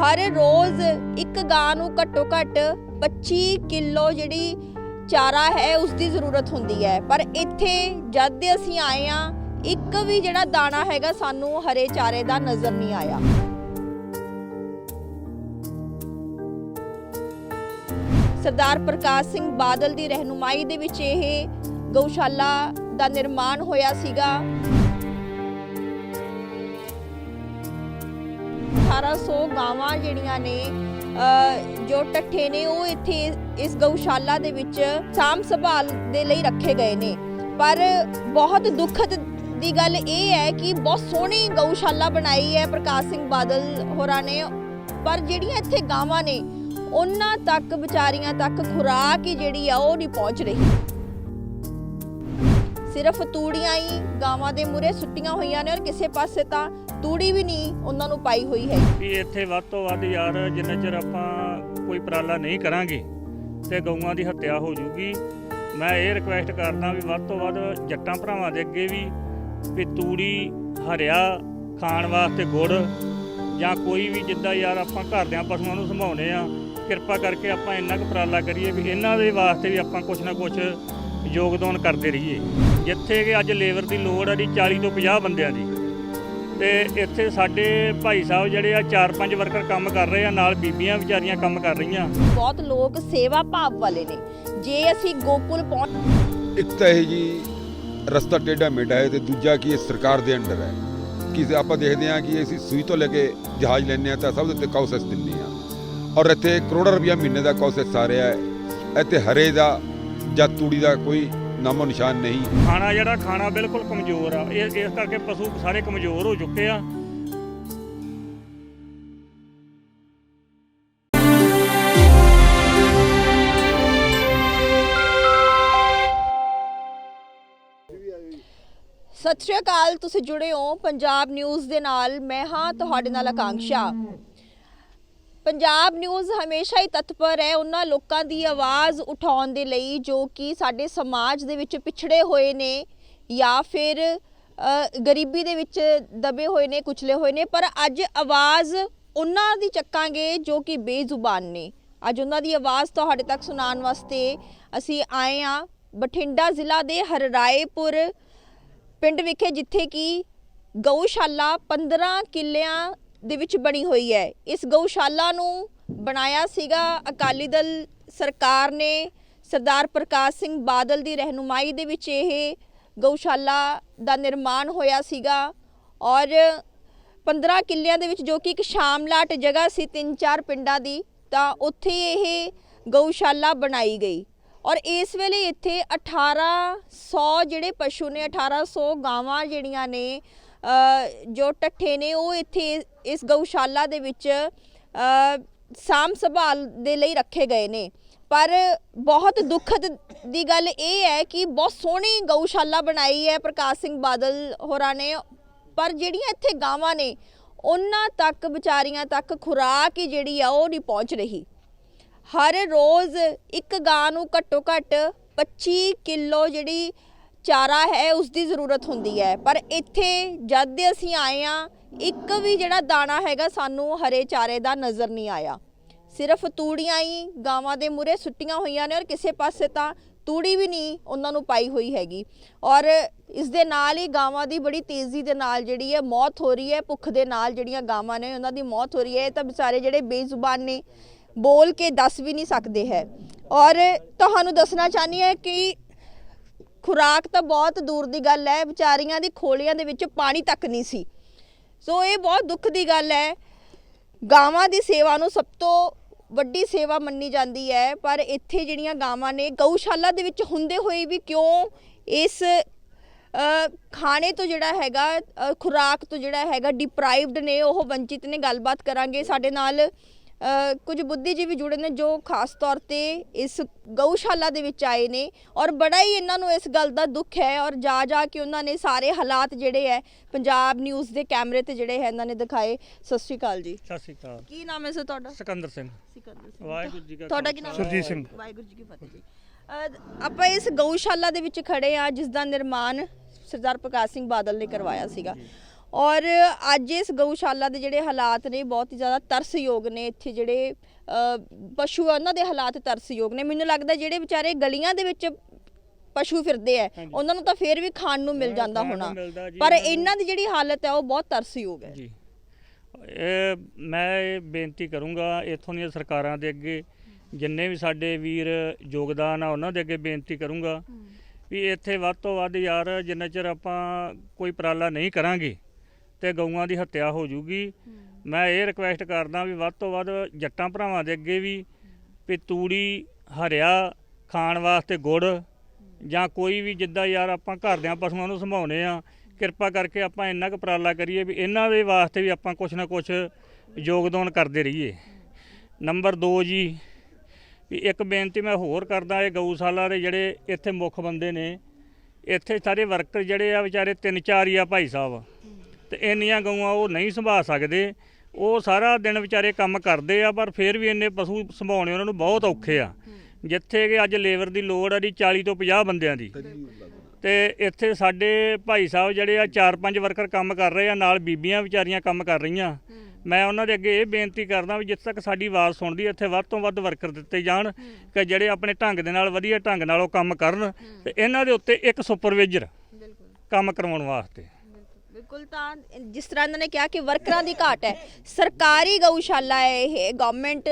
ਹਰ ਰੋਜ਼ ਇੱਕ ਗਾਂ ਨੂੰ ਘੱਟੋ ਘੱਟ 25 ਕਿਲੋ ਜਿਹੜੀ ਚਾਰਾ ਹੈ ਉਸ ਦੀ ਜ਼ਰੂਰਤ ਹੁੰਦੀ ਹੈ। ਪਰ ਇੱਥੇ ਜਦ ਦੇ ਅਸੀਂ ਆਏ ਆ ਇੱਕ ਵੀ ਜਿਹੜਾ ਦਾਣਾ ਹੈਗਾ ਸਾਨੂੰ ਹਰੇ ਚਾਰੇ ਦਾ ਨਜ਼ਰ ਨਹੀਂ ਆਇਆ। ਸਰਦਾਰ ਪ੍ਰਕਾਸ਼ ਸਿੰਘ ਬਾਦਲ ਦੀ ਰਹਿਨੁਮਾਈ ਦੇ ਵਿੱਚ ਇਹ ਗਊਸ਼ਾਲਾ ਦਾ ਨਿਰਮਾਣ ਹੋਇਆ ਸੀਗਾ। 1800 ਗਾਵਾਂ ਜਿਹੜੀਆਂ ਨੇ ਜੋ ਟੱਠੇ ਨੇ, ਉਹ ਇੱਥੇ ਇਸ ਗਊਸ਼ਾਲਾ ਦੇ ਵਿੱਚ ਸਾਂਭ ਸੰਭਾਲ ਦੇ ਲਈ ਰੱਖੇ ਗਏ ਨੇ। ਪਰ ਬਹੁਤ ਦੁਖਦ ਦੀ ਗੱਲ ਇਹ ਹੈ ਕਿ ਬਹੁਤ ਸੋਹਣੀ ਗਊਸ਼ਾਲਾ ਬਣਾਈ ਹੈ ਪ੍ਰਕਾਸ਼ ਸਿੰਘ ਬਾਦਲ ਹੋਰਾਂ ਨੇ। ਪਰ ਜਿਹੜੀਆਂ ਇੱਥੇ ਗਾਵਾਂ ਨੇ, ਉਹਨਾਂ ਤੱਕ, ਵਿਚਾਰੀਆਂ ਤੱਕ ਖੁਰਾਕ ਹੀ ਜਿਹੜੀ ਆ, ਉਹ ਨਹੀਂ ਪਹੁੰਚ ਰਹੀ। ਸਿਰਫ ਤੂੜੀਆਂ ਹੀ ਗਾਵਾਂ ਦੇ ਮੂਰੇ ਸੁੱਟੀਆਂ ਹੋਈਆਂ ਨੇ ਔਰ ਕਿਸੇ ਪਾਸੇ ਤਾਂ ਤੂੜੀ ਵੀ ਨਹੀਂ ਉਹਨਾਂ ਨੂੰ ਪਾਈ ਹੋਈ ਹੈ। ਵੀ ਇੱਥੇ ਵੱਧ ਤੋਂ ਵੱਧ ਯਾਰ ਜਿੰਨਾ ਚਿਰ ਆਪਾਂ ਕੋਈ ਉਪਰਾਲਾ ਨਹੀਂ ਕਰਾਂਗੇ ਤੇ ਗਊਆਂ ਦੀ ਹੱਤਿਆ ਹੋ ਜੂਗੀ। ਮੈਂ ਇਹ ਰਿਕੁਐਸਟ ਕਰਦਾ ਵੀ ਵੱਧ ਤੋਂ ਵੱਧ ਜੱਟਾਂ ਭਰਾਵਾਂ ਦੇ ਅੱਗੇ ਵੀ ਵੀ ਤੂੜੀ, ਹਰਿਆ, ਖਾਣ ਵਾਸਤੇ ਗੁੜ ਜਾਂ ਕੋਈ ਵੀ ਜਿੱਦਾਂ ਯਾਰ ਆਪਾਂ ਘਰ ਦਿਆਂ ਪਸ਼ੂਆਂ ਨੂੰ ਸੰਭਾਉਨੇ ਆ, ਕਿਰਪਾ ਕਰਕੇ ਆਪਾਂ ਇੰਨਾ ਕੁ ਉਪਰਾਲਾ ਕਰੀਏ ਵੀ ਇਹਨਾਂ ਦੇ ਵਾਸਤੇ ਵੀ ਆਪਾਂ ਕੁਛ ਨਾ ਕੁਛ ਯੋਗਦਾਨ ਕਰਦੇ ਰਹੀਏ। ਜਿੱਥੇ ਕਿ ਅੱਜ ਲੇਬਰ ਦੀ ਲੋੜ ਆ ਜੀ 40 ਤੋਂ 50 ਬੰਦਿਆਂ ਦੀ। ਤੇ ਇੱਥੇ ਸਾਡੇ ਭਾਈ ਸਾਹਿਬ ਜਿਹੜੇ ਆ ਚਾਰ ਪੰਜ ਵਰਕਰ ਕੰਮ ਕਰ ਰਹੇ ਆ ਨਾਲ ਬੀਬੀਆਂ ਵਿਚਾਰੀਆਂ ਕੰਮ ਕਰ ਰਹੀਆਂ। ਬਹੁਤ ਲੋਕ ਸੇਵਾ ਭਾਵ ਵਾਲੇ ਨੇ। ਜੇ ਅਸੀਂ ਗੋਕੁਲ ਪਹੁੰਚ ਇੱਕ ਤਾਂ ਇਹ ਜੀ ਰਸਤਾ ਟੇਢਾ ਮੇਢਾ ਹੈ ਤੇ ਦੂਜਾ ਕੀ ਇਹ ਸਰਕਾਰ ਦੇ ਅੰਡਰ ਹੈ। ਕਿ ਆਪਾਂ ਦੇਖਦੇ ਹਾਂ ਕਿ ਅਸੀਂ ਸੂਈ ਤੋਂ ਲੈ ਕੇ ਜਹਾਜ਼ ਲੈਂਦੇ ਹਾਂ ਤਾਂ ਸਭ ਦੇ ਉੱਤੇ ਕੌਸਸ ਦਿੰਦੇ ਹਾਂ। ਔਰ ਇੱਥੇ ਕਰੋੜਾਂ ਰੁਪਇਆ ਮਹੀਨੇ ਦਾ ਕੌਸਸ ਆ ਰਿਹਾ ਹੈ। ਇੱਥੇ ਹਰੇ ਦਾ ਜਾਂ ਤੂੜੀ ਦਾ ਕੋਈ ਨਾਮੋ ਨਿਸ਼ਾਨ ਨਹੀਂ। ਖਾਣਾ ਜਿਹੜਾ ਖਾਣਾ ਬਿਲਕੁਲ ਕਮਜ਼ੋਰ ਆ। ਇਹ ਇਸ ਕਰਕੇ ਪਸ਼ੂ ਸਾਰੇ ਕਮਜ਼ੋਰ ਹੋ ਚੁੱਕੇ ਆ। ਸਤਿ ਸ਼੍ਰੀ ਅਕਾਲ ਤੁਸੀਂ ਜੁੜੇ ਹੋ ਪੰਜਾਬ ਨਿਊਜ਼ ਦੇ ਨਾਲ। ਮੈਂ ਹਾਂ ਤੁਹਾਡੇ ਨਾਲ ਆਕਾਂक्षा ਪੰਜਾਬ ਨਿਊਜ਼ ਹਮੇਸ਼ਾ ਹੀ ਤਤਪਰ ਹੈ। ਉਹਨਾਂ ਲੋਕਾਂ ਦੀ ਆਵਾਜ਼ ਉਠਾਉਣ ਦੇ ਲਈ ਜੋ ਕਿ ਸਾਡੇ ਸਮਾਜ ਦੇ ਵਿੱਚ ਪਿਛੜੇ ਹੋਏ ਨੇ ਜਾਂ ਫਿਰ ਗਰੀਬੀ ਦੇ ਵਿੱਚ ਦਬੇ ਹੋਏ ਨੇ, ਕੁਚਲੇ ਹੋਏ ਨੇ। ਪਰ ਅੱਜ ਆਵਾਜ਼ ਉਹਨਾਂ ਦੀ ਚੱਕਾਂਗੇ ਜੋ ਕਿ ਬੇਜ਼ੁਬਾਨ ਨੇ। ਅੱਜ ਉਹਨਾਂ ਦੀ ਆਵਾਜ਼ ਤੁਹਾਡੇ ਤੱਕ ਸੁਣਾਉਣ ਵਾਸਤੇ ਅਸੀਂ ਆਏ ਆ ਬਠਿੰਡਾ ਜ਼ਿਲ੍ਹਾ ਦੇ ਹਰਰਾਏਪੁਰ ਪਿੰਡ ਵਿਖੇ, ਜਿੱਥੇ ਕਿ ਗਊਸ਼ਾਲਾ 15 ਕਿੱਲਿਆਂ ਦੇ ਵਿੱਚ ਬਣੀ ਹੋਈ ਹੈ। ਇਸ ਗਊਸ਼ਾਲਾ ਨੂੰ ਬਣਾਇਆ ਸੀਗਾ ਅਕਾਲੀ ਦਲ ਸਰਕਾਰ ਨੇ। ਸਰਦਾਰ ਪ੍ਰਕਾਸ਼ ਸਿੰਘ ਬਾਦਲ ਦੀ ਰਹਿਨੁਮਾਈ ਦੇ ਵਿੱਚ ਇਹ ਗਊਸ਼ਾਲਾ ਦਾ ਨਿਰਮਾਣ ਹੋਇਆ ਸੀਗਾ। ਔਰ 15 ਕਿੱਲਿਆਂ ਦੇ ਵਿੱਚ ਜੋ ਕਿ ਇੱਕ ਸ਼ਾਮਲਾਟ ਜਗ੍ਹਾ ਸੀ ਤਿੰਨ ਚਾਰ ਪਿੰਡਾਂ ਦੀ, ਤਾਂ ਉੱਥੇ ਇਹ ਗਊਸ਼ਾਲਾ ਬਣਾਈ ਗਈ। ਔਰ ਇਸ ਵੇਲੇ ਇੱਥੇ 1800 ਜਿਹੜੇ ਪਸ਼ੂ ਨੇ 1800 ਗਾਵਾਂ ਜਿਹੜੀਆਂ ਨੇ ਜੋ ਟੱਠੇ ਨੇ ਉਹ ਇੱਥੇ ਇਸ ਗਊਸ਼ਾਲਾ ਦੇ ਵਿੱਚ ਅ, ਸਾਂਭ ਸੰਭਾਲ ਦੇ ਲਈ ਰੱਖੇ ਗਏ ਨੇ। ਪਰ ਬਹੁਤ ਦੁਖਦ ਦੀ ਗੱਲ ਇਹ ਹੈ ਕਿ ਬਹੁਤ ਸੋਹਣੀ ਗਊਸ਼ਾਲਾ ਬਣਾਈ ਹੈ ਪ੍ਰਕਾਸ਼ ਸਿੰਘ ਬਾਦਲ ਹੋਰਾਂ ਨੇ। ਪਰ ਜਿਹੜੀਆਂ ਇੱਥੇ ਗਾਵਾਂ ਨੇ ਉਹਨਾਂ ਤੱਕ ਵਿਚਾਰੀਆਂ ਤੱਕ ਖੁਰਾਕ ਹੀ ਜਿਹੜੀ ਆ ਉਹ ਨਹੀਂ ਪਹੁੰਚ ਰਹੀ। ਹਰ ਰੋਜ਼ ਇੱਕ ਗਾਂ ਨੂੰ ਘੱਟੋ ਘੱਟ 25 ਕਿਲੋ ਜਿਹੜੀ ਚਾਰਾ ਹੈ ਉਸ ਦੀ ਜ਼ਰੂਰਤ ਹੁੰਦੀ ਹੈ। ਪਰ ਇੱਥੇ ਜਦ ਦੇ ਅਸੀਂ ਆਏ ਆ ਇੱਕ ਵੀ ਜਿਹੜਾ ਦਾਣਾ ਹੈਗਾ ਸਾਨੂੰ ਹਰੇ ਚਾਰੇ ਦਾ ਨਜ਼ਰ ਨਹੀਂ ਆਇਆ। ਸਿਰਫ ਤੂੜੀਆਂ ਹੀ ਗਾਵਾਂ ਦੇ ਮੂਰੇ ਸੁੱਟੀਆਂ ਹੋਈਆਂ ਨੇ ਔਰ ਕਿਸੇ ਪਾਸੇ ਤਾਂ ਤੂੜੀ ਵੀ ਨਹੀਂ ਉਹਨਾਂ ਨੂੰ ਪਾਈ ਹੋਈ ਹੈਗੀ। ਔਰ ਇਸ ਦੇ ਨਾਲ ਹੀ ਗਾਵਾਂ ਦੀ ਬੜੀ ਤੇਜ਼ੀ ਦੇ ਨਾਲ ਜਿਹੜੀ ਹੈ ਮੌਤ ਹੋ ਰਹੀ ਹੈ, ਭੁੱਖ ਦੇ ਨਾਲ ਜਿਹੜੀਆਂ ਗਾਵਾਂ ਨੇ ਉਹਨਾਂ ਦੀ ਮੌਤ ਹੋ ਰਹੀ ਹੈ। ਇਹ ਤਾਂ ਵਿਚਾਰੇ ਜਿਹੜੇ ਬੇਜ਼ੁਬਾਨ ਨੇ, ਬੋਲ ਕੇ ਦੱਸ ਵੀ ਨਹੀਂ ਸਕਦੇ ਹੈ। ਔਰ ਤੁਹਾਨੂੰ ਦੱਸਣਾ ਚਾਹਨੀ ਹੈ ਕਿ ਖੁਰਾਕ ਤਾਂ ਬਹੁਤ ਦੂਰ ਦੀ ਗੱਲ ਹੈ, ਵਿਚਾਰੀਆਂ ਦੀ ਖੋਲੀਆਂ ਦੇ ਵਿੱਚ ਪਾਣੀ ਤੱਕ ਨਹੀਂ ਸੀ। ਸੋ ਇਹ ਬਹੁਤ ਦੁੱਖ ਦੀ ਗੱਲ ਹੈ। ਗਾਵਾਂ ਦੀ ਸੇਵਾ ਨੂੰ ਸਭ ਤੋਂ ਵੱਡੀ ਸੇਵਾ ਮੰਨੀ ਜਾਂਦੀ ਹੈ, ਪਰ ਇੱਥੇ ਜਿਹੜੀਆਂ ਗਾਵਾਂ ਨੇ, ਗਊਸ਼ਾਲਾ ਦੇ ਵਿੱਚ ਹੁੰਦੇ ਹੋਏ ਵੀ ਕਿਉਂ ਇਸ ਖਾਣੇ ਤੋਂ ਜਿਹੜਾ ਹੈਗਾ ਖੁਰਾਕ ਤੋਂ ਜਿਹੜਾ ਹੈਗਾ ਡਿਪਰਾਈਵਡ ਨੇ, ਉਹ ਵੰਚਿਤ ਨੇ, ਗੱਲਬਾਤ ਕਰਾਂਗੇ। ਸਾਡੇ ਨਾਲ ਕੁਝ ਬੁੱਧੀਜੀਵੀ ਜੁੜੇ ਨੇ ਜੋ ਖਾਸ ਤੌਰ ਤੇ ਇਸ ਗਊਸ਼ਾਲਾ ਦੇ ਵਿੱਚ ਆਏ ਨੇ ਔਰ ਬੜਾ ਹੀ ਇਹਨਾਂ ਨੂੰ ਇਸ ਗੱਲ ਦਾ ਦੁੱਖ ਹੈ ਔਰ ਜਾ ਜਾ ਕੇ ਉਹਨਾਂ ਨੇ ਸਾਰੇ ਹਾਲਾਤ ਜਿਹੜੇ ਹੈ ਪੰਜਾਬ ਨਿਊਜ਼ ਦੇ ਕੈਮਰੇ ਤੇ ਜਿਹੜੇ ਹੈ ਇਹਨਾਂ ਨੇ ਦਿਖਾਏ। ਸਤਿ ਸ਼੍ਰੀ ਅਕਾਲ ਜੀ। ਸਤਿ ਸ਼੍ਰੀ ਅਕਾਲ। ਕੀ ਨਾਮ ਹੈ ਸਰ ਤੁਹਾਡਾ? ਸਿਕੰਦਰ ਸਿੰਘ। ਸਿਕੰਦਰ ਸਿੰਘ। ਵਾਹਿਗੁਰੂ ਜੀ ਕਾ ਤੁਹਾਡਾ ਕੀ ਨਾਮ ਹੈ? ਸੁਰਜੀਤ ਸਿੰਘ। ਵਾਹਿਗੁਰੂ ਜੀ ਕੀ ਫਤਿਹ ਜੀ। ਅਹ ਆਪਾਂ ਇਸ ਗਊਸ਼ਾਲਾ ਦੇ ਵਿੱਚ ਖੜੇ ਆ ਜਿਸ ਦਾ ਨਿਰਮਾਣ ਸਰਦਾਰ ਪ੍ਰਕਾਸ਼ ਸਿੰਘ ਬਾਦਲ ਨੇ ਕਰਵਾਇਆ ਸੀਗਾ। ਔਰ ਅੱਜ ਇਸ ਗਊਸ਼ਾਲਾ ਦੇ ਜਿਹੜੇ ਹਾਲਾਤ ਨੇ ਬਹੁਤ ਹੀ ਜ਼ਿਆਦਾ ਤਰਸਯੋਗ ਨੇ ਇੱਥੇ ਜਿਹੜੇ ਪਸ਼ੂ ਆ ਉਹਨਾਂ ਦੇ ਹਾਲਾਤ ਤਰਸਯੋਗ ਨੇ। ਮੈਨੂੰ ਲੱਗਦਾ ਜਿਹੜੇ ਵਿਚਾਰੇ ਗਲੀਆਂ ਦੇ ਵਿੱਚ ਪਸ਼ੂ ਫਿਰਦੇ ਆ। ਉਹਨਾਂ ਨੂੰ ਤਾਂ ਫੇਰ ਵੀ ਖਾਣ ਨੂੰ ਮਿਲ ਜਾਂਦਾ ਹੋਣਾ। ਪਰ ਇਹਨਾਂ ਦੀ ਜਿਹੜੀ ਹਾਲਤ ਹੈ ਉਹ ਬਹੁਤ ਤਰਸਯੋਗ ਹੈ ਜੀ। ਇਹ ਮੈਂ ਇਹ ਬੇਨਤੀ ਕਰੂੰਗਾ ਇੱਥੋਂ ਦੀਆਂ ਸਰਕਾਰਾਂ ਦੇ ਅੱਗੇ ਜਿੰਨੇ ਵੀ ਸਾਡੇ ਵੀਰ ਯੋਗਦਾਨ ਆ ਉਹਨਾਂ ਦੇ ਅੱਗੇ ਬੇਨਤੀ ਕਰੂੰਗਾ ਵੀ ਇੱਥੇ ਵੱਧ ਤੋਂ ਵੱਧ ਯਾਰ ਜਿੰਨਾ ਚਿਰ ਆਪਾਂ ਕੋਈ ਉਪਰਾਲਾ ਨਹੀਂ ਕਰਾਂਗੇ ਤੇ ਗਊਆਂ ਦੀ ਹੱਤਿਆ ਹੋ ਜੂਗੀ। ਮੈਂ ਇਹ ਰਿਕੁਐਸਟ ਕਰਦਾ ਵੀ ਵੱਧ ਤੋਂ ਵੱਧ ਜੱਟਾਂ ਭਰਾਵਾਂ ਦੇ ਅੱਗੇ ਵੀ ਵੀ ਤੂੜੀ, ਹਰਿਆ ਖਾਣ ਵਾਸਤੇ ਗੁੜ ਜਾਂ ਕੋਈ ਵੀ ਜਿੱਦਾਂ ਯਾਰ ਆਪਾਂ ਘਰਦਿਆਂ ਪਸ਼ੂਆਂ ਨੂੰ ਸੰਭਾਉਨੇ ਆ, ਕਿਰਪਾ ਕਰਕੇ ਆਪਾਂ ਇੰਨਾ ਕੁ ਉਪਰਾਲਾ ਕਰੀਏ ਵੀ ਇਹਨਾਂ ਦੇ ਵਾਸਤੇ ਵੀ ਆਪਾਂ ਕੁਛ ਨਾ ਕੁਛ ਯੋਗਦਾਨ ਕਰਦੇ ਰਹੀਏ। ਨੰਬਰ 2 ਜੀ, ਵੀ ਇੱਕ ਬੇਨਤੀ ਮੈਂ ਹੋਰ ਕਰਦਾ, ਇਹ ਗਊਸ਼ਾਲਾ ਦੇ ਜਿਹੜੇ ਇੱਥੇ ਮੁੱਖ ਬੰਦੇ ਨੇ, ਇੱਥੇ ਸਾਰੇ ਵਰਕਰ ਜਿਹੜੇ ਆ ਵਿਚਾਰੇ ਤਿੰਨ ਚਾਰ ਹੀ ਆ ਭਾਈ ਸਾਹਿਬ। ਤੇ ਇੰਨੀਆਂ ਗਊਆਂ ਉਹ ਨਹੀਂ ਸੰਭਾਲ ਸਕਦੇ। ਉਹ ਸਾਰਾ ਦਿਨ ਵਿਚਾਰੇ ਕੰਮ ਕਰਦੇ ਆ ਪਰ ਫਿਰ ਵੀ ਇੰਨੇ ਪਸ਼ੂ ਸੰਭਾਉਣੇ ਉਹਨਾਂ ਨੂੰ ਬਹੁਤ ਔਖੇ ਆ। ਜਿੱਥੇ ਕਿ ਅੱਜ ਲੇਬਰ ਦੀ ਲੋੜ ਆ ਦੀ 40 ਤੋਂ 50 ਬੰਦਿਆਂ ਦੀ। ਤੇ ਇੱਥੇ ਸਾਡੇ ਭਾਈ ਸਾਹਿਬ ਜਿਹੜੇ ਆ ਚਾਰ ਪੰਜ ਵਰਕਰ ਕੰਮ ਕਰ ਰਹੇ ਆ ਨਾਲ ਬੀਬੀਆਂ ਵਿਚਾਰੀਆਂ ਕੰਮ ਕਰ ਰਹੀਆਂ। ਮੈਂ ਉਹਨਾਂ ਦੇ ਅੱਗੇ ਇਹ ਬੇਨਤੀ ਕਰਦਾ ਵੀ ਜਿੱਥੇ ਤੱਕ ਸਾਡੀ ਆਵਾਜ਼ ਸੁਣਦੀ ਇੱਥੇ ਵੱਧ ਤੋਂ ਵੱਧ ਵਰਕਰ ਦਿੱਤੇ ਜਾਣ ਕਿ ਜਿਹੜੇ ਆਪਣੇ ਢੰਗ ਦੇ ਨਾਲ ਵਧੀਆ ਢੰਗ ਨਾਲ ਉਹ ਕੰਮ ਕਰਨ ਤੇ ਇਹਨਾਂ ਦੇ ਉੱਤੇ ਇੱਕ ਸੁਪਰਵਾਈਜ਼ਰ ਬਿਲਕੁਲ। ਕੰਮ ਕਰਵਾਉਣ ਵਾਸਤੇ। ਬਿਲਕੁਲ ਤਾਂ ਜਿਸ ਤਰ੍ਹਾਂ ਇਹਨਾਂ ਨੇ ਕਿਹਾ ਕਿ ਵਰਕਰਾਂ ਦੀ ਘਾਟ ਹੈ। ਸਰਕਾਰੀ ਗਊਸ਼ਾਲਾ ਹੈ ਇਹ ਗਵਰਨਮੈਂਟ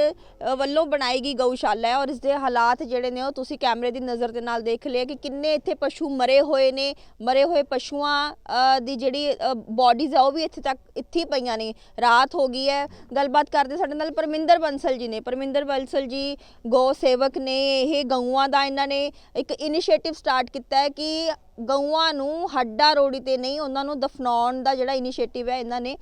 ਵੱਲੋਂ ਬਣਾਈ ਗਈ ਗਊਸ਼ਾਲਾ ਹੈ ਔਰ ਇਸ ਦੇ ਹਾਲਾਤ ਜਿਹੜੇ ਨੇ ਉਹ ਤੁਸੀਂ ਕੈਮਰੇ ਦੀ ਨਜ਼ਰ ਦੇ ਨਾਲ ਦੇਖ ਲਿਆ ਕਿ ਕਿੰਨੇ ਇੱਥੇ ਪਸ਼ੂ ਮਰੇ ਹੋਏ ਨੇ, ਮਰੇ ਹੋਏ ਪਸ਼ੂਆਂ ਦੀ ਜਿਹੜੀ ਬਾਡੀਜ਼ ਆ ਉਹ ਵੀ ਇੱਥੇ ਤੱਕ, ਇੱਥੇ ਪਈਆਂ ਨੇ। ਰਾਤ ਹੋ ਗਈ ਹੈ। ਗੱਲਬਾਤ ਕਰਦੇ ਸਾਡੇ ਨਾਲ ਪਰਮਿੰਦਰ ਬੰਸਲ ਜੀ ਨੇ। ਪਰਮਿੰਦਰ ਬੰਸਲ ਜੀ ਗੋ ਸੇਵਕ ਨੇ। ਇਹ ਗਊਆਂ ਦਾ ਇਹਨਾਂ ਨੇ ਇੱਕ ਇਨੀਸ਼ੀਏਟਿਵ ਸਟਾਰਟ ਕੀਤਾ ਹੈ ਕਿ ਗਊਆਂ ਨੂੰ ਹੱਡਾ ਰੋੜੀ ਤੇ ਨਹੀਂ ਉਹਨਾਂ ਨੂੰ ਦਫਨਾਉਣ ਦਾ ਜਿਹੜਾ ਇਨੀਸ਼ੀਏਟਿਵ ਹੈ ਇਹਨਾਂ ਨੇ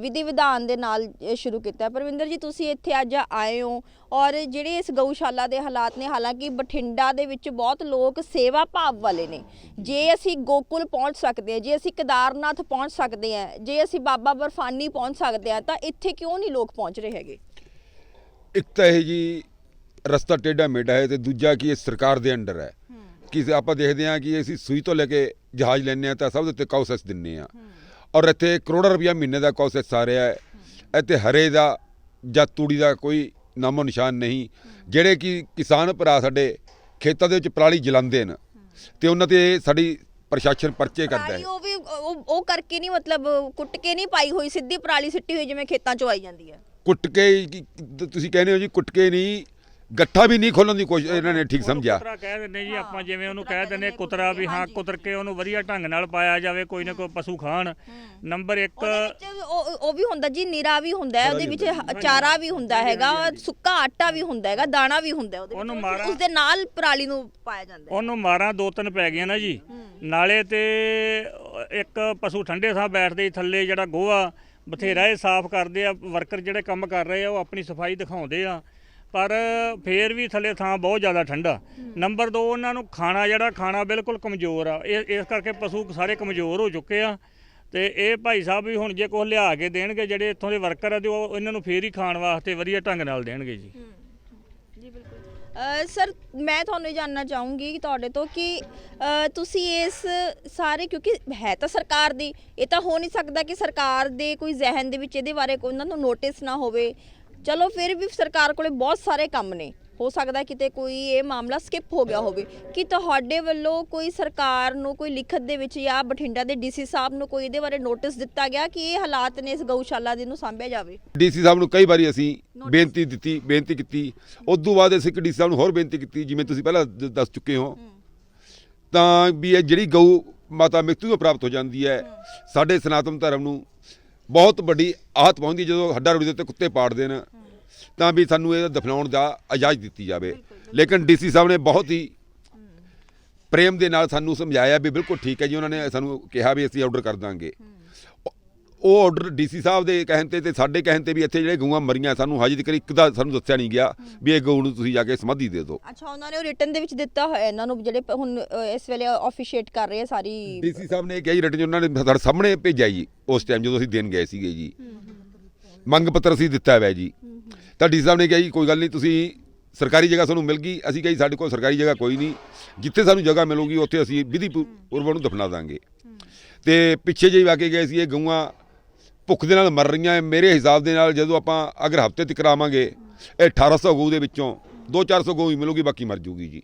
ਵਿਧੀ ਵਿਧਾਨ ਦੇ ਨਾਲ ਸ਼ੁਰੂ ਕੀਤਾ। ਪਰਵਿੰਦਰ ਜੀ ਤੁਸੀਂ ਇੱਥੇ ਅੱਜ ਆਏ ਹੋ ਔਰ ਜਿਹੜੇ ਇਸ ਗਊਸ਼ਾਲਾ ਦੇ ਹਾਲਾਤ ਨੇ ਹਾਲਾਂਕਿ ਬਠਿੰਡਾ ਦੇ ਵਿੱਚ ਬਹੁਤ ਲੋਕ ਸੇਵਾ ਭਾਵ ਵਾਲੇ ਨੇ। ਜੇ ਅਸੀਂ ਗੋਕੁਲ ਪਹੁੰਚ ਸਕਦੇ ਹਾਂ ਜੇ ਅਸੀਂ ਕੇਦਾਰਨਾਥ ਪਹੁੰਚ ਸਕਦੇ ਹਾਂ ਜੇ ਅਸੀਂ ਬਾਬਾ ਬਰਫਾਨੀ ਪਹੁੰਚ ਸਕਦੇ ਹਾਂ ਤਾਂ ਇੱਥੇ ਕਿਉਂ ਨਹੀਂ ਲੋਕ ਪਹੁੰਚ ਰਹੇ ਹੈਗੇ? ਇੱਕ ਤਾਂ ਇਹ ਜੀ ਰਸਤਾ ਟੇਢਾ ਮੇਢਾ ਹੈ ਤੇ ਦੂਜਾ ਕੀ ਇਹ ਸਰਕਾਰ ਦੇ ਅੰਡਰ ਹੈ। ਕਿ ਆਪਾਂ ਦੇਖਦੇ ਹਾਂ ਕਿ ਅਸੀਂ ਸੂਈ ਤੋਂ ਲੈ ਕੇ ਜਹਾਜ਼ ਲੈਂਦੇ ਆ ਤਾਂ ਸਭ ਦੇ ਉੱਤੇ ਕੌਸਸ ਦਿੰਨੇ ਆ ਔਰ ਇੱਥੇ ਕਰੋੜਾਂ ਰੁਪਇਆ ਮਹੀਨੇ ਦਾ ਕੌਸਸ ਆ ਰਿਹਾ ਹੈ। ਇੱਥੇ ਹਰੇ ਦਾ ਜਾਂ ਤੂੜੀ ਦਾ ਕੋਈ ਨਾਮੋ ਨਿਸ਼ਾਨ ਨਹੀਂ। ਜਿਹੜੇ ਕਿ ਕਿਸਾਨ ਭਰਾ ਸਾਡੇ ਖੇਤਾਂ ਦੇ ਵਿੱਚ ਪਰਾਲੀ ਜਲਾਉਂਦੇ ਨੇ ਤੇ ਉਹਨਾਂ ਤੇ ਸਾਡੀ ਪ੍ਰਸ਼ਾਸਨ ਪਰਚੇ ਕਰਦਾ ਹੈ। ਉਹ ਵੀ ਉਹ ਕਰਕੇ ਨਹੀਂ ਮਤਲਬ ਕੁੱਟ ਕੇ ਨਹੀਂ ਪਾਈ ਹੋਈ ਸਿੱਧੀ ਪਰਾਲੀ ਸਿੱਟੀ ਹੋਈ ਜਿਵੇਂ ਖੇਤਾਂ 'ਚੋਂ ਆਈ ਜਾਂਦੀ ਹੈ। ਕੁੱਟ ਕੀ- ਤੁਸੀਂ ਕਹਿੰਦੇ ਹੋ ਜੀ ਕੁੱਟ ਕੇ ਨਹੀਂ ਗੱਠਾ ਵੀ ਨਹੀਂ ਖੋਲਣ ਦੀ ਕੋਸ਼ਿਸ਼ ਇਹਨਾਂ ਨੇ ਠੀਕ ਸਮਝਿਆ। ਕੁਤਰਾ ਕਹਿ ਦਿੰਦੇ ਜੀ ਆਪਾਂ ਜਿਵੇਂ ਉਹਨੂੰ ਕਹਿ ਦਿੰਦੇ ਕੁਤਰਾ ਵੀ ਹਾਂ ਕੁਤਰ ਕੇ ਉਹਨੂੰ ਵਧੀਆ ਢੰਗ ਨਾਲ ਪਾਇਆ ਜਾਵੇ ਕੋਈ ਨਾ ਕੋਈ ਪਸ਼ੂ ਖਾਣ। ਨੰਬਰ 1 ਉਹਦੇ ਵਿੱਚ ਉਹ ਉਹ ਵੀ ਹੁੰਦਾ ਜੀ ਨੀਰਾ ਵੀ ਹੁੰਦਾ ਹੈ ਉਹਦੇ ਵਿੱਚ ਹ- ਚਾਰਾ ਵੀ ਹੁੰਦਾ ਹੈਗਾ ਸੁੱਕਾ ਆਟਾ ਵੀ ਹੁੰਦਾ ਹੈਗਾ ਦਾਣਾ ਵੀ ਹੁੰਦਾ ਹੈ ਉਹਦੇ ਉਹਨੂੰ ਵਿੱਚ ਮਾਰਾ- ਉਸ ਦੇ ਨਾਲ ਪਰਾਲੀ ਨੂੰ ਪਾਇਆ ਜਾਂਦਾ ਹੈ। ਉਹਨੂੰ ਮਾਰਾਂ ਦੋ ਤਿੰਨ ਪੈ ਗਈਆਂ ਨਾ ਜੀ। ਨਾਲੇ ਤੇ ਇੱਕ ਪਸ਼ੂ ਠੰਡੇ ਥਾਂ ਬੈਠਦੇ ਥੱਲੇ ਜਿਹੜਾ ਗੋਹਾ ਬਥੇਰਾ ਇਹ ਸਾਫ਼ ਕਰਦੇ ਆ ਵਰਕਰ ਜਿਹੜੇ ਕੰਮ ਕਰ ਰਹੇ ਆ ਉਹ ਆਪਣੀ ਸਫ਼ਾਈ ਦਿਖਾਉਂਦੇ ਆ। ਪਰ ਫੇਰ ਵੀ ਥੱਲੇ ਥਾਂ ਬਹੁਤ ਜ਼ਿਆਦਾ ਠੰਡਾ। ਨੰਬਰ 2 ਉਹਨਾਂ ਨੂੰ ਖਾਣਾ ਜਿਹੜਾ ਖਾਣਾ ਬਿਲਕੁਲ ਕਮਜ਼ੋਰ ਆ। ਇਹ ਇਸ ਕਰਕੇ ਪਸ਼ੂ ਸਾਰੇ ਕਮਜ਼ੋਰ ਹੋ ਚੁੱਕੇ ਆ। ਤੇ ਇਹ ਭਾਈ ਸਾਹਿਬ ਵੀ ਹੁਣ ਜੇ ਕੁਛ ਲਿਆ ਕੇ ਦੇਣਗੇ ਜਿਹੜੇ ਇੱਥੋਂ ਦੇ ਵਰਕਰ ਆ ਤੇ ਉਹ ਇਹਨਾਂ ਨੂੰ ਫੇਰ ਹੀ ਖਾਣ ਵਾਸਤੇ ਵਧੀਆ ਢੰਗ ਨਾਲ ਦੇਣਗੇ ਜੀ। ਜੀ ਬਿਲਕੁਲ। ਸਰ ਮੈਂ ਤੁਹਾਨੂੰ ਇਹ ਜਾਨਣਾ ਚਾਹੂੰਗੀ ਤੁਹਾਡੇ ਤੋਂ ਕਿ ਤੁਸੀਂ ਇਸ ਸਾਰੇ ਕਿਉਂਕਿ ਹੈ ਤਾਂ ਸਰਕਾਰ ਦੀ ਇਹ ਤਾਂ ਹੋ ਨਹੀਂ ਸਕਦਾ ਕਿ ਸਰਕਾਰ ਦੇ ਕੋਈ ਜ਼ਿਹਨ ਦੇ ਵਿੱਚ ਇਹਦੇ ਬਾਰੇ ਕੋਈ ਉਹਨਾਂ ਨੂੰ ਨੋਟਿਸ ਨਾ ਹੋਵੇ। ਚਲੋ ਫਿਰ ਵੀ ਸਰਕਾਰ ਕੋਲੇ ਬਹੁਤ ਸਾਰੇ ਕੰਮ ਨੇ। ਹੋ ਸਕਦਾ ਕਿਤੇ ਕੋਈ ਇਹ ਮਾਮਲਾ ਸਕਿਪ ਹੋ ਗਿਆ ਹੋਵੇ। ਕਿ ਤੁਹਾਡੇ ਵੱਲੋਂ ਕੋਈ ਸਰਕਾਰ ਨੂੰ ਕੋਈ ਲਿਖਤ ਦੇ ਵਿੱਚ ਜਾਂ ਬਠਿੰਡਾ ਦੇ ਡੀਸੀ ਸਾਹਿਬ ਨੂੰ ਕੋਈ ਇਹਦੇ ਬਾਰੇ ਨੋਟਿਸ ਦਿੱਤਾ ਗਿਆ ਕਿ ਇਹ ਹਾਲਾਤ ਨੇ ਇਸ ਗਊਸ਼ਾਲਾ ਦੇ ਨੂੰ ਸਾਂਭਿਆ ਜਾਵੇ? ਡੀਸੀ ਸਾਹਿਬ ਨੂੰ ਕਈ ਵਾਰੀ ਅਸੀਂ ਬੇਨਤੀ ਦਿੱਤੀ ਬੇਨਤੀ ਕੀਤੀ। ਉਸ ਤੋਂ ਬਾਅਦ ਅਸੀਂ ਡੀਸੀ ਸਾਹਿਬ ਨੂੰ ਹੋਰ ਬੇਨਤੀ ਕੀਤੀ ਜਿਵੇਂ ਤੁਸੀਂ ਪਹਿਲਾਂ ਦੱਸ ਚੁੱਕੇ ਹੋ। ਤਾਂ ਵੀ ਇਹ ਜਿਹੜੀ ਗਊ ਮਾਤਾ ਮ੍ਰਿਤੂ ਤੋਂ ਪ੍ਰਾਪਤ ਹੋ ਜਾਂਦੀ ਹੈ। ਸਾਡੇ ਸਨਾਤਨ ਧਰਮ ਨੂੰ ਬਹੁਤ ਵੱਡੀ ਆਹਤ ਪਹੁੰਚਦੀ ਜਦੋਂ ਹੱਡਾ ਰੋੜੀ ਦੇ ਉੱਤੇ ਕੁੱਤੇ ਪਾੜਦੇ ਨੇ ਤਾਂ ਵੀ ਸਾਨੂੰ ਇਹ ਦਫਨਾਉਣ ਦਾ ਇਜਾਜ਼ਤ ਦਿੱਤੀ ਜਾਵੇ। ਲੇਕਿਨ ਡੀਸੀ ਸਾਹਿਬ ਨੇ ਬਹੁਤ ਹੀ ਪ੍ਰੇਮ ਦੇ ਨਾਲ ਸਾਨੂੰ ਸਮਝਾਇਆ ਵੀ ਬਿਲਕੁਲ ਠੀਕ ਹੈ ਜੀ ਉਹਨਾਂ ਨੇ ਸਾਨੂੰ ਕਿਹਾ ਵੀ ਅਸੀਂ ਆਰਡਰ ਕਰ ਦਾਂਗੇ। ਉਹ ਆਰਡਰ ਡੀਸੀ ਸਾਹਿਬ ਦੇ ਕਹਿਣ ਤੇ ਤੇ ਸਾਡੇ ਕਹਿਣ ਤੇ ਵੀ ਇੱਥੇ ਜਿਹੜੇ ਗਊਆਂ ਮਰੀਆਂ ਸਾਨੂੰ ਹਜੇ ਤੱਕ ਇੱਕ ਦਾ ਸਾਨੂੰ ਦੱਸਿਆ ਨਹੀਂ ਗਿਆ ਵੀ ਇਹ ਗਊ ਨੂੰ ਤੁਸੀਂ ਜਾ ਕੇ ਸਮਾਧੀ ਦੇ ਦਿਓ। ਅੱਛਾ ਉਹਨਾਂ ਨੇ ਉਹ ਰਿਟਰਨ ਦੇ ਵਿੱਚ ਦਿੱਤਾ ਹੋਇਆ ਇਹਨਾਂ ਨੂੰ ਜਿਹੜੇ ਹੁਣ ਇਸ ਵੇਲੇ ਆਫੀਸ਼ੀਏਟ ਕਰ ਰਹੇ ਆ ਸਾਰੀ ਡੀਸੀ ਸਾਹਿਬ ਨੇ ਕਿਹਾ ਜੀ ਰਿਟਰਨ ਉਹਨਾਂ ਨੇ ਸਾਡੇ ਸਾਹਮਣੇ ਭੇਜਿਆ ਜੀ ਉਸ ਟਾਈਮ ਜਦੋਂ ਅਸੀਂ ਦੇਣ ਗਏ ਸੀਗੇ ਜੀ। ਮੰਗ ਪੱਤਰ ਅਸੀਂ ਦਿੱਤਾ ਹੋਇਆ ਜੀ। ਤਾਂ ਡੀਸੀ ਸਾਹਿਬ ਨੇ ਕਿਹਾ ਜੀ ਕੋਈ ਗੱਲ ਨਹੀਂ ਤੁਸੀਂ ਸਰਕਾਰੀ ਜਗ੍ਹਾ ਸਾਨੂੰ ਮਿਲ ਗਈ ਅਸੀਂ ਕਿਹਾ ਸਾਡੇ ਕੋਲ ਸਰਕਾਰੀ ਜਗ੍ਹਾ ਕੋਈ ਨਹੀਂ। ਜਿੱਥੇ ਸਾਨੂੰ ਜਗ੍ਹਾ ਮਿਲੂਗੀ ਉੱਥੇ ਅਸੀਂ ਵਿਧੀ ਪੂਰਵਕ ਨੂੰ ਦਫਨਾ ਦਾਂਗੇ। ਤੇ ਪਿੱਛੇ ਜਿਹੇ ਆ ਕੇ ਗਏ ਸੀ ਇਹ ਗਊਆਂ ਭੁੱਖ ਦੇ ਨਾਲ ਮਰ ਰਹੀਆਂ ਮੇਰੇ ਹਿਸਾਬ ਦੇ ਨਾਲ ਜਦੋਂ ਆਪਾਂ ਅਗਰ ਹਫ਼ਤੇ ਤੱਕ ਕਰਾਵਾਂਗੇ ਇਹ 1800 ਗਊ ਦੇ ਵਿੱਚੋਂ 2-400 ਗਊ ਹੀ ਮਿਲੂਗੀ ਬਾਕੀ ਮਰ ਜੂਗੀ ਜੀ।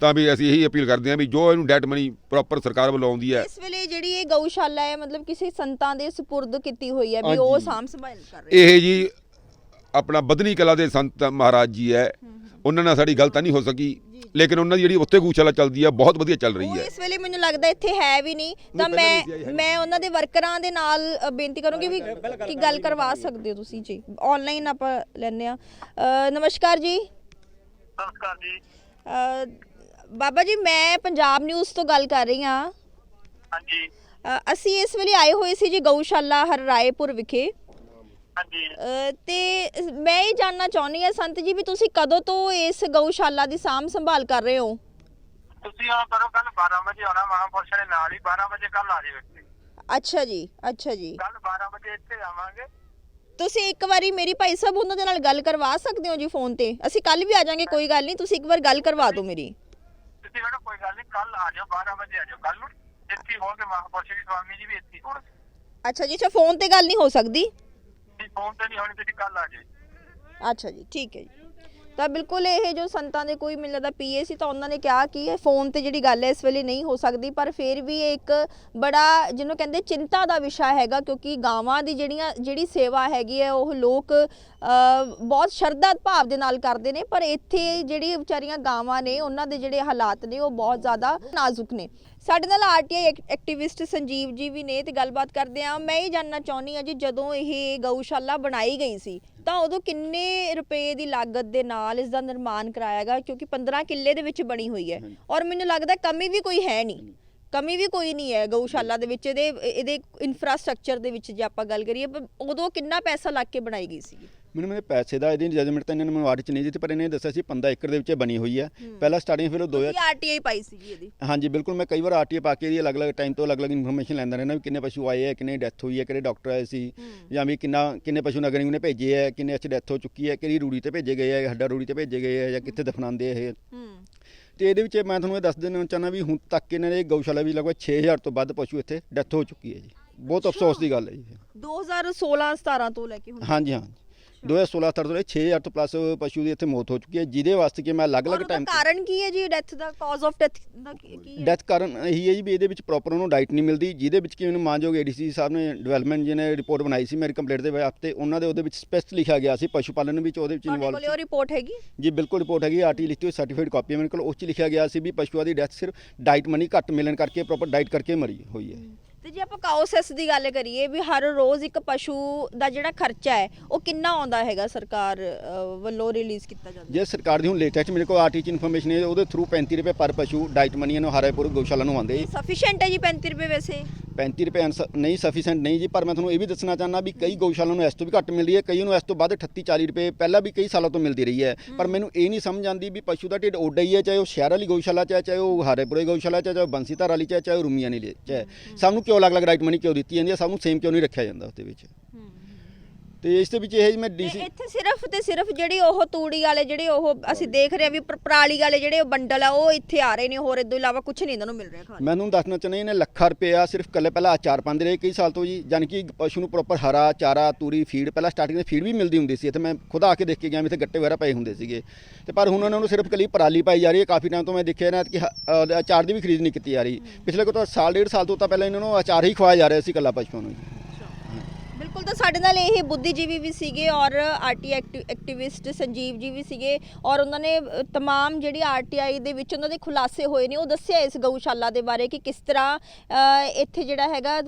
ਤਾਂ ਵੀ ਅਸੀਂ ਇਹੀ ਅਪੀਲ ਕਰਦੇ ਹਾਂ ਵੀ ਜੋ ਇਹਨੂੰ ਡੈਟ ਮਨੀ ਪ੍ਰੋਪਰ ਸਰਕਾਰ ਵੱਲੋਂ ਆਉਂਦੀ ਹੈ ਇਸ ਵੇਲੇ ਜਿਹੜੀ ਇਹ ਗਊਸ਼ਾਲਾ ਹੈ ਮਤਲਬ ਕਿਸੇ ਸੰਤਾਂ ਦੇ ਸਪੁਰਦ ਕੀਤੀ ਹੋਈ ਹੈ ਵੀ ਉਹ। ਸਾਂਭ ਸੰਭਾਲ ਕਰ ਰਹੇ ਇਹ ਜੀ ਆਪਣਾ ਬਦਨੀ ਕਲਾ ਦੇ ਸੰਤ ਮਹਾਰਾਜ ਜੀ ਹੈ। ਉਹਨਾਂ ਨਾਲ ਸਾਡੀ ਗੱਲ ਤਾਂ ਨਹੀਂ ਹੋ ਸਕੀ। ਲੇਕਿਨ ਉਹਨਾਂ ਦੀ ਜਿਹੜੀ ਉੱਥੇ ਗਊਸ਼ਾਲਾ ਚੱਲਦੀ ਹੈ ਬਹੁਤ ਵਧੀਆ ਚੱਲ ਰਹੀ ਉਹ ਹੈ। ਇਸ ਵੇਲੇ ਮੈਨੂੰ ਲੱਗਦਾ ਇੱਥੇ ਹੈ ਵੀ ਨਹੀਂ। ਤਾਂ ਪਹਿਲਾਂ ਨਹੀਂ ਸੀ ਮੈਂ ਮੈਂ ਉਹਨਾਂ ਦੇ ਵਰਕਰਾਂ ਦੇ ਨਾਲ ਅ, ਬੇਨਤੀ ਕਰੂੰਗੀ ਵੀ ਕਿ ਗੱਲ ਕਰਵਾ ਸਕਦੇ ਹੋ ਤੁਸੀਂ ਜੀ। ਆਨਲਾਈਨ ਆਪਾਂ ਲੈਣੇ ਆ ਨਮਸਕਾਰ ਜੀ। ਨਮਸਕਾਰ ਜੀ। ਅ, ਬਾਬਾ ਜੀ ਮੈਂ ਪੰਜਾਬ ਨਿਊਜ਼ ਤੋਂ ਗੱਲ ਕਰ ਰਹੀ ਹਾਂ। ਹਾਂਜੀ। ਅ, ਅਸੀਂ ਇਸ ਵੇਲੇ ਆਏ ਹੋਏ ਸੀ ਜੀ ਗਊਸ਼ਾਲਾ ਹਰਰਾਏਪੁਰ ਵਿਖੇ। ਹਾਂਜੀ। ਤੇ ਮੈਂ ਇਹ ਜਾਨਣਾ ਚਾਹੁੰਦੀ ਹਾਂ ਸੰਤ ਜੀ ਵੀ ਤੁਸੀਂ ਕਦੋਂ ਤੋਂ ਇਸ ਗਊਸ਼ਾਲਾ ਦੀ ਸਾਂਭ ਸੰਭਾਲ ਕਰ ਰਹੇ ਹੋ? ਤੁਸੀਂ ਆ ਕਰੋ ਕੱਲ 12 ਵਜੇ ਆਉਣਾ ਮਹਾਂਪੁਰਸ਼ ਦੇ ਨਾਲ ਹੀ 12 ਵਜੇ ਕੱਲ ਆ ਜਾਓ ਇੱਥੇ। ਅੱਛਾ ਜੀ ਅੱਛਾ ਜੀ। ਕੱਲ 12 ਵਜੇ ਇੱਥੇ ਆਵਾਂਗੇ। ਤੁਸੀਂ ਇੱਕ ਵਾਰੀ ਮੇਰੀ ਭਾਈ ਸਾਹਿਬ ਉਹਨਾਂ ਦੇ ਨਾਲ ਗੱਲ ਕਰਵਾ ਸਕਦੇ ਹੋ ਜੀ ਫੋਨ ਤੇ? ਅਸੀਂ ਕੱਲ ਵੀ ਆ ਜਾਾਂਗੇ ਕੋਈ ਗੱਲ ਨਹੀਂ ਤੁਸੀਂ ਇੱਕ ਵਾਰ ਗੱਲ ਕਰਵਾ ਦਿਓ ਮੇਰੀ। ਤੁਸੀਂ ਮੈਡਮ ਕੋਈ ਗੱਲ ਨਹੀਂ ਕੱਲ ਆ ਜਾਓ 12 ਵਜੇ ਆ ਜਾਓ। ਕੱਲ ਨੂੰ ਇੱਥੇ ਹੀ ਹੋਣਗੇ ਮਹਾਂਪੁਰਸ਼ ਜੀ ਸਵਾਮੀ ਜੀ ਵੀ ਇੱਥੇ ਹੀ ਹੋਣਗੇ। ਅੱਛਾ ਜੀ ਅੱਛਾ ਫੋਨ ਤੇ ਗੱਲ ਨਹੀਂ ਹੋ ਸਕਦੀ? ਫੋਨ ਤੇ ਨਹੀਂ ਹੋਣੀ ਤੁਸੀਂ ਕੱਲ ਆ ਜਾਓ ਅੱਛਾ ਜੀ ਠੀਕ ਹੈ ਜੀ। ਤਾਂ ਬਿਲਕੁਲ ਇਹ ਜੋ ਸੰਤਾਂ ਦੇ ਕੋਈ ਮੈਨੂੰ ਲੱਗਦਾ ਪੀਏ ਸੀ ਤਾਂ ਉਹਨਾਂ ਨੇ ਕਿਹਾ ਕਿ ਇਹ ਫੋਨ ਤੇ ਜਿਹੜੀ ਗੱਲ ਹੈ ਇਸ ਵੇਲੇ ਨਹੀਂ ਹੋ ਸਕਦੀ ਪਰ ਫਿਰ ਵੀ ਇਹ ਇੱਕ ਬੜਾ ਜਿਹਨੂੰ ਕਹਿੰਦੇ ਚਿੰਤਾ ਦਾ ਵਿਸ਼ਾ ਹੈਗਾ ਕਿਉਂਕਿ ਗਾਵਾਂ ਦੀ ਜਿਹੜੀਆਂ ਜਿਹੜੀ ਸੇਵਾ ਹੈਗੀ ਹੈ ਉਹ ਲੋਕ ਅ, ਬਹੁਤ ਸ਼ਰਧਾ ਭਾਵ ਦੇ ਨਾਲ ਕਰਦੇ ਨੇ ਪਰ ਇੱਥੇ ਜਿਹੜੀ ਵਿਚਾਰੀਆਂ ਗਾਵਾਂ ਨੇ ਉਹਨਾਂ ਦੇ ਜਿਹੜੇ ਹਾਲਾਤ ਨੇ ਉਹ ਬਹੁਤ ਜ਼ਿਆਦਾ ਨਾਜ਼ੁਕ ਨੇ। ਸਾਡੇ ਨਾਲ ਆਰਟੀਆਈ ਐਕਟਿਵਿਸਟ ਸੰਜੀਵ ਜੀ ਵੀ ਨੇ ਤੇ ਗੱਲਬਾਤ ਕਰਦੇ ਆ। ਮੈਂ ਇਹ ਜਾਨਣਾ ਚਾਹੁੰਦੀ ਆ ਜੀ ਜਦੋਂ ਇਹ ਗਊਸ਼ਾਲਾ ਬਣਾਈ ਗਈ ਸੀ ਤਾਂ ਉਦੋਂ ਕਿੰਨੇ ਰੁਪਏ ਦੀ ਲਾਗਤ ਦੇ ਨਾਲ ਇਸ ਦਾ ਨਿਰਮਾਣ ਕਰਾਇਆ ਗਿਆ ਕਿਉਂਕਿ 15 ਕਿੱਲੇ ਦੇ ਵਿੱਚ ਬਣੀ ਹੋਈ ਹੈ। ਔਰ ਮੈਨੂੰ ਲੱਗਦਾ ਕਮੀ ਵੀ ਕੋਈ ਹੈ ਨਹੀਂ। ਕਮੀ ਵੀ ਕੋਈ ਨਹੀਂ ਹੈ ਗਊਸ਼ਾਲਾ ਦੇ ਵਿੱਚ ਇਹਦੇ ਇਹਦੇ ਇਨਫਰਾਸਟ੍ਰਕਚਰ ਦੇ ਵਿੱਚ ਜੇ ਆਪਾਂ ਗੱਲ ਕਰੀਏ ਉਦੋਂ ਕਿੰਨਾ ਪੈਸਾ ਲੱਗ ਕੇ ਬਣਾਈ ਗਈ ਸੀ ਮੈਨੂੰ ਮੇਰੇ ਪੈਸੇ ਦਾ ਇਹਦੀ ਜਜਮੈਂਟ ਤਾਂ ਇਹਨਾਂ ਨੇ ਮੈਨੂੰ ਆਰਟ ਚ ਨਹੀਂ ਦਿੱਤੀ ਪਰ ਇਹਨੇ ਦੱਸਿਆ ਸੀ 15 ਏਕੜ ਦੇ ਵਿੱਚ ਬਣੀ ਹੋਈ ਹੈ। ਪਹਿਲਾਂ ਸਟਾਰਟਿੰਗ ਫਿਰ ਉਹ 2000 ਤੁਸੀਂ ਆਰਟੀਆਈ ਪਾਈ ਸੀਗੀ ਇਹਦੀ। ਹਾਂਜੀ ਬਿਲਕੁਲ ਮੈਂ ਕਈ ਵਾਰ ਆਰਟੀਏ ਪਾ ਕੇ ਇਹਦੀ ਅਲੱਗ-ਅਲੱਗ ਟਾਈਮ ਤੋਂ ਅਲੱਗ-ਅਲੱਗ ਇਨਫੋਰਮੇਸ਼ਨ ਲੈਂਦਾ ਰਹਿੰਦਾ ਵੀ ਕਿੰਨੇ ਪਸ਼ੂ ਆਏ ਹੈ ਕਿੰਨੇ ਡੈਥ ਹੋਈ ਹੈ ਕਿਹੜੇ ਡਾਕਟਰ ਆਏ ਸੀ ਜਾਂ ਵੀ ਕਿੰਨਾ ਕਿੰਨੇ ਪਸ਼ੂ ਨਗਰ ਨਿਗਮ ਨੇ ਭੇਜੇ ਹੈ ਕਿੰਨੇ ਅੱਛ ਡੈਥ ਹੋ ਚੁੱਕੀ ਹੈ ਕਿਹੜੀ ਰੂੜੀ ਤੇ ਭੇਜੇ ਗਏ ਹੈ ਹੱਡਾ ਰੂੜੀ ਤੇ ਭੇਜੇ ਗਏ ਹੈ ਜਾਂ ਕਿੱਥੇ ਦਫਨਾਉਂਦੇ ਇਹ। ਤੇ ਇਹਦੇ ਵਿੱਚ ਮੈਂ ਤੁਹਾਨੂੰ ਇਹ ਦੱਸ ਦੇਣਾ ਚਾਹੁੰਦਾ ਵੀ ਹੁਣ ਤੱਕ ਇਹਨਾਂ ਦੇ ਗਊਸ਼ਾਲਾ ਵੀ ਲਗਭਗ 6000 ਤੋਂ ਵੱਧ ਪਸ਼ੂ ਇੱਥੇ ਡੈਥ ਹੋ ਚੁੱਕੀ ਹੈ ਜੀ। ਬਹੁਤ ਅਫਸੋਸ ਦੀ ਗੱਲ ਹੈ ਜੀ 2016 17 ਤੋਂ ਲੈ ਕੇ ਹੁਣ ਹਾਂਜੀ ਹਾਂ 2016 ਤੱਕ ਤੋਂ 6000 ਤੋਂ ਪਲੱਸ ਪਸ਼ੂ ਦੀ ਇੱਥੇ ਮੌਤ ਹੋ ਚੁੱਕੀ ਹੈ ਜਿਹਦੇ ਵਾਸਤੇ ਕਿ ਮੈਂ ਅਲੱਗ-ਅਲੱਗ ਟਾਈਮ ਕਾਰਨ ਕੀ ਹੈ ਜੀ? ਡੈਥ ਦਾ ਕਾਜ਼ ਆਫ ਡੈਥ ਦਾ ਕੀ ਹੈ? ਡੈਥ ਕਾਰਨ ਇਹੀ ਹੈ ਜੀ ਵੀ ਇਹਦੇ ਵਿੱਚ ਪ੍ਰੋਪਰ ਉਹਨੂੰ ਡਾਈਟ ਨਹੀਂ ਮਿਲਦੀ ਜਿਹਦੇ ਵਿੱਚ ਕਿ ਉਹਨੂੰ ਮਾਨਯੋਗ ਏਡੀਸੀ ਸਾਹਿਬ ਨੇ ਡਿਵੈਲਪਮੈਂਟ ਜਿਹਨੇ ਰਿਪੋਰਟ ਬਣਾਈ ਸੀ ਮੇਰੀ ਕੰਪਲੀਟ ਦੇ ਹਫ਼ਤੇ ਉਹਨਾਂ ਦੇ ਉਹਦੇ ਵਿੱਚ ਸਪੈਸ਼ਟ ਲਿਖਿਆ ਗਿਆ ਸੀ ਪਸ਼ੂ ਪਾਲਣ ਵਿੱਚ ਉਹਦੇ ਵਿੱਚ ਇਨਵੋਲਵ ਕੋਲੇ ਉਹ ਰਿਪੋਰਟ ਹੈਗੀ? ਜੀ ਬਿਲਕੁਲ ਰਿਪੋਰਟ ਹੈਗੀ ਆਰਟੀ ਲਿਖਤੀ ਹੋਈ ਸਰਟੀਫਾਈਡ ਕਾਪੀ ਹੈ ਮੇਰੇ ਕੋਲ ਉਸ 'ਚ ਲਿਖਿਆ ਗਿਆ ਸੀ ਵੀ ਪਸ਼ੂਆਂ ਦੀ ਡੈਥ ਸਿਰਫ ਡਾਈਟ ਮਨੀ ਘੱਟ ਮਿਲਣ ਕਰਕੇ ਪ੍ਰੋਪਰ ਡਾਈਟ ਕਰਕੇ ਮਰੀ ਹੋਈ ਹੈ। ਤੇ ਜੇ ਆਪਾਂ ਕਾਉਸੈਸ ਦੀ ਗੱਲ ਕਰੀਏ ਵੀ ਹਰ ਰੋਜ਼ ਇੱਕ ਪਸ਼ੂ ਦਾ ਜਿਹੜਾ ਖਰਚਾ ਹੈ ਉਹ ਕਿੰਨਾ ਆਉਂਦਾ ਹੈਗਾ ਸਰਕਾਰ ਵੱਲੋਂ ਰਿਲੀਜ਼ ਕੀਤਾ ਜਾਂਦਾ? ਜੇ ਸਰਕਾਰ ਦੀ ਹੁਣ ਲੇਟੈਸਟ ਮੇਰੇ ਕੋਲ ਆਰਟੀ ਚ ਇਨਫੋਰਮੇਸ਼ਨ ਹੈ ਉਹਦੇ ਥਰੂ 35 ਰੁਪਏ ਪਰ ਪਸ਼ੂ ਡਾਈਟ ਮਨੀ ਨੂੰ ਹਰਾਇਪੁਰ ਗਊਸ਼ਾਲਾ ਨੂੰ ਆਉਂਦੇ। ਸਫੀਸ਼ੀਐਂਟ ਹੈ ਜੀ 35 ਰੁਪਏ ਵੈਸੇ? 35 ਰੁਪਏ ਅਨਸ- ਨਹੀਂ ਸਫੀਸ਼ੀਐਂਟ ਨਹੀਂ ਜੀ ਪਰ ਮੈਂ ਤੁਹਾਨੂੰ ਇਹ ਵੀ ਦੱਸਣਾ ਚਾਹੁੰਦਾ ਵੀ ਕਈ ਗਊਸ਼ਾਲਾ ਨੂੰ ਇਸ ਤੋਂ ਵੀ ਘੱਟ ਮਿਲਦੀ ਹੈ ਕਈ ਨੂੰ ਇਸ ਤੋਂ ਵੱਧ 38 40 ਰੁਪਏ ਪਹਿਲਾਂ ਵੀ ਕਈ ਸਾਲਾਂ ਤੋਂ ਮਿਲਦੀ ਰਹੀ ਹੈ। ਪਰ ਮੈਨੂੰ ਇਹ ਨਹੀਂ ਸਮਝ ਆਉਂਦੀ ਵੀ ਪਸ਼ੂ ਦਾ ਢਿੱਡ ਓਡਾ ਹੀ ਹੈ ਚਾਹੇ ਉਹ ਸ਼ਹਿਰ ਵਾਲੀ ਗਊਸ਼ਾਲਾ ਚ ਹੈ ਚਾਹੇ ਉਹ ਹਾਰੇਪੁਰੇ ਗਊਸ਼ਾਲਾ ਚ ਹੈ ਚਾਹੇ ਉਹ ਬੰਸੀਧਾਰ ਵਾਲੀ ਚ ਹੈ ਚਾਹੇ ਉਹ ਰੂਮੀਆਂ ਵਾਲੀ ਚ ਹੈ। ਸਭ ਨੂੰ ਕਿਉਂ ਅਲੱਗ-ਅਲੱਗ ਰਾਈਟ ਮਨੀ ਕਿਉਂ ਦਿੱਤੀ ਜਾਂਦੀ ਹੈ ਸਭ ਨੂੰ ਸੇਮ ਕਿਉਂ ਨਹੀਂ ਰੱਖਿਆ ਜਾਂਦਾ ਉਹਦੇ ਵਿੱਚ। ਤੇ ਇਸ ਦੇ ਵਿੱਚ ਇਹ ਜੀ ਮੈਂ ਤੇ ਡੀਸੀ ਇੱਥੇ ਸਿਰਫ ਤੇ ਸਿਰਫ ਜਿਹੜੀ ਉਹ ਤੂੜੀ ਵਾਲੇ ਜਿਹੜੇ ਉਹ ਅਸੀਂ ਦੇਖ ਰਹੇ ਹਾਂ ਵੀ ਪ- ਪਰਾਲੀ ਵਾਲੇ ਜਿਹੜੇ ਉਹ ਬੰਡਲ ਆ ਉਹ ਇੱਥੇ ਆ ਰਹੇ ਨੇ ਹੋਰ ਇਦੋਂ ਇਲਾਵਾ ਕੁਝ ਨਹੀਂ ਇਹਨਾਂ ਨੂੰ ਮਿਲ ਰਿਹਾ ਖਾਣ ਨੂੰ। ਮੈਂ ਤੁਹਾਨੂੰ ਦੱਸਣਾ ਚਾਹੁੰਦਾ ਇਹਨੇ ਲੱਖਾਂ ਰੁਪਇਆ ਸਿਰਫ ਕੱਲੇ ਪਹਿਲਾਂ ਆਚਾਰ ਪਾਉਂਦੇ ਰਹੇ ਕਈ ਸਾਲ ਤੋਂ ਜੀ ਜਾਣੀ ਕਿ ਪਸ਼ੂ ਨੂੰ ਪ੍ਰੋਪਰ ਹਰਾ ਚਾਰਾ ਤੂਰੀ ਫੀਡ ਪਹਿਲਾਂ ਸਟਾਰਟਿੰਗ ਦੇ ਫੀਡ ਵੀ ਮਿਲਦੀ ਹੁੰਦੀ ਸੀ ਇੱਥੇ ਮੈਂ ਖੁਦ ਆ ਕੇ ਦੇਖ ਕੇ ਗਿਆ ਵੀ ਇੱਥੇ ਗੱਟੇ ਵਗੈਰਾ ਪਏ ਹੁੰਦੇ ਸੀਗੇ ਤੇ ਪਰ ਹੁਣ ਉਹਨਾਂ ਨੂੰ ਸਿਰਫ ਕੱਲੀ ਪਰਾਲੀ ਪਾਈ ਜਾ ਰਹੀ ਹੈ ਕਾਫੀ ਟਾਈਮ ਤੋਂ ਮੈਂ ਦੇਖਿਆ ਨਾ ਕਿ ਹ- ਅ, ਅਚਾਰ ਦੀ ਵੀ ਖਰੀਦ ਨਹੀਂ ਕੀਤੀ ਜਾ ਰਹੀ ਪਿਛਲੇ ਕੋ ਤਾਂ ਸਾਲ ਡੇਢ ਸਾਲ ਤੋਂ ਤਾਂ ਪਹਿਲਾਂ ਇਹਨਾਂ ਨੂੰ ਅਚਾਰ ਹੀ ਖਵਾਇਆ ਜਾ ਰਿਹਾ ਸੀ ਕੱਲਾ ਪਸ਼ੂਆਂ ਨੂੰ ਜੀ। ਬਿਲਕੁਲ ਤਾਂ ਸਾਡੇ ਨਾਲ ਇਹ ਬੁੱਧੀਜੀਵੀ ਵੀ ਸੀਗੇ ਔਰ ਆਰਟੀ ਐਕਟਿਵਿਸਟ ਸੰਜੀਵ ਜੀ ਵੀ ਸੀਗੇ ਔਰ ਉਹਨਾਂ ਨੇ ਅ, ਤਮਾਮ ਜਿਹੜੀ ਆਰਟੀਆਈ ਦੇ ਵਿੱਚ ਉਹਨਾਂ ਦੇ ਖੁਲਾਸੇ ਹੋਏ ਨੇ ਉਹ ਦੱਸਿਆ ਇਸ ਗਊਸ਼ਾਲਾ ਦੇ ਬਾਰੇ ਕਿ ਕਿਸ ਤਰ੍ਹਾਂ ਇੱਥੇ ਜਿਹੜਾ ਹੈਗਾ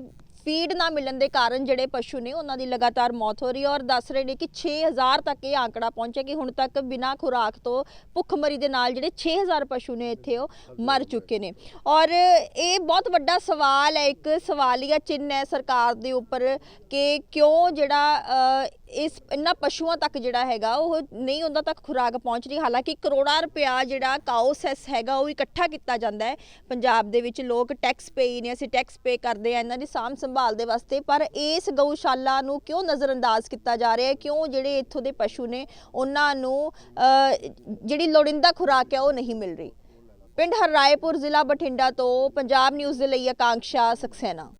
ਫੀਡ ਨਾ ਮਿਲਣ ਦੇ ਕਾਰਨ ਜਿਹੜੇ ਪਸ਼ੂ ਨੇ ਉਹਨਾਂ ਦੀ ਲਗਾਤਾਰ ਮੌਤ ਹੋ ਰਹੀ ਹੈ ਔਰ ਦੱਸ ਰਹੇ ਨੇ ਕਿ 6000 ਤੱਕ ਇਹ ਆંકੜਾ ਪਹੁੰਚਿਆ ਕਿ ਹੁਣ ਤੱਕ ਬਿਨਾਂ ਖੁਰਾਕ ਤੋਂ ਭੁੱਖਮਰੀ ਦੇ ਨਾਲ ਜਿਹੜੇ 6000 ਪਸ਼ੂ ਨੇ ਇੱਥੇ ਉਹ ਮਰ ਚੁੱਕੇ ਨੇ। ਔਰ ਇਹ ਬਹੁਤ ਵੱਡਾ ਸਵਾਲ ਹੈ, ਇੱਕ ਸਵਾਲੀਆ ਚਿੰਨ੍ਹ ਹੈ ਸਰਕਾਰ ਦੇ ਉੱਪਰ ਕਿ ਕਿਉਂ ਜਿਹੜਾ ਇਸ ਇਹਨਾਂ ਪਸ਼ੂਆਂ ਤੱਕ ਜਿਹੜਾ ਹੈਗਾ, ਉਹ ਨਹੀਂ ਉਹਨਾਂ ਤੱਕ ਖੁਰਾਕ ਪਹੁੰਚ ਰਹੀ। ਹਾਲਾਂਕਿ ਕਰੋੜਾਂ ਰੁਪਇਆ ਜਿਹੜਾ ਕਾਓਸੈਸ ਹੈਗਾ, ਉਹ ਇਕੱਠਾ ਕੀਤਾ ਜਾਂਦਾ ਹੈ। ਪੰਜਾਬ ਦੇ ਵਿੱਚ ਲੋਕ ਟੈਕਸ ਪੇਈ ਨੇ ਅਸੀਂ ਟੈਕਸ ਪੇ ਕਰਦੇ ਆ, ਇਹਨਾਂ ਦੀ ਸਾਂਭ ਸੰਭਾਲ ਦੇ ਵਾਸਤੇ। ਪਰ ਇਸ ਗਊਸ਼ਾਲਾ ਨੂੰ ਕਿਉਂ ਨਜ਼ਰਅੰਦਾਜ਼ ਕੀਤਾ ਜਾ ਰਿਹਾ ਹੈ? ਕਿਉਂ ਜਿਹੜੇ ਇੱਥੋਂ ਦੇ ਪਸ਼ੂ ਨੇ, ਉਹਨਾਂ ਨੂੰ ਜਿਹੜੀ ਲੋੜਿੰਦਾ ਖੁਰਾਕ ਹੈ, ਉਹ ਨਹੀਂ ਮਿਲ ਰਹੀ? ਪਿੰਡ ਹਰਰਾਏਪੁਰ ਜ਼ਿਲ੍ਹਾ ਬਠਿੰਡਾ ਤੋਂ ਪੰਜਾਬ ਨਿਊਜ਼ ਦੇ ਲਈ ਆਕਾਂਕਸ਼ਾ ਸਕਸੈਨਾ।